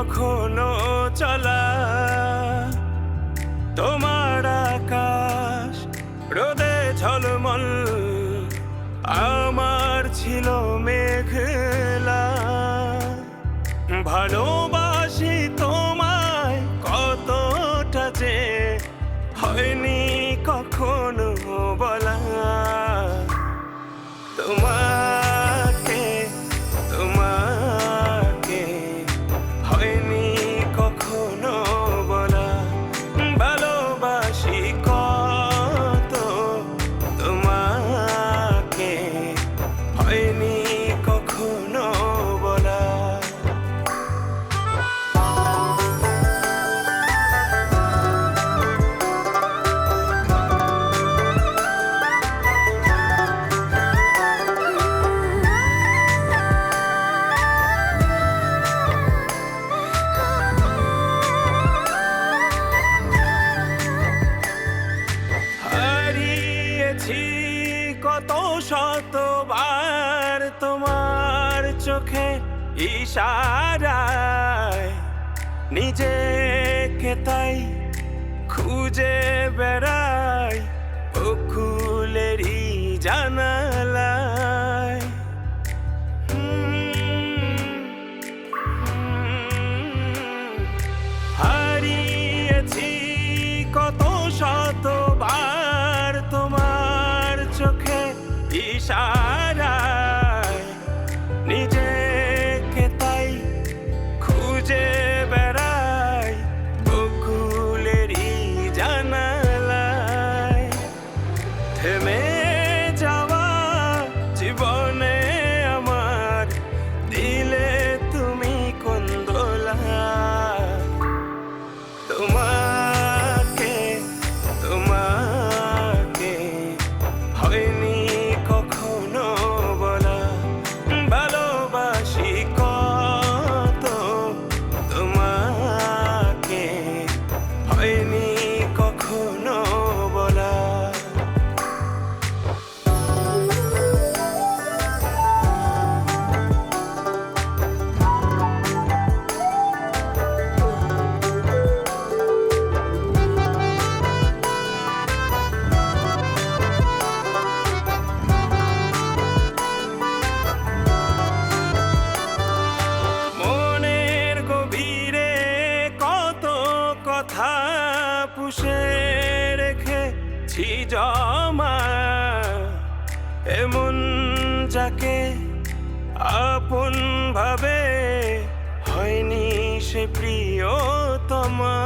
কখনো চলা। তোমার আকাশ, রোদে ঝলমল, আমার ছিল মেঘলা। ভালোবাসি তোমায় কতটা যে হয়নি কখনো বলা। তোমাকে হারিয়েছি কত শতবার তোমার চোখে ইশারায় নিজেকে তাই খুঁজে বেড়াই। নিজেকে কথা পুষে রেখেছি জমা। এমন যাকে আপন ভাবে হয়নি সে প্রিয় প্রিয়তমা।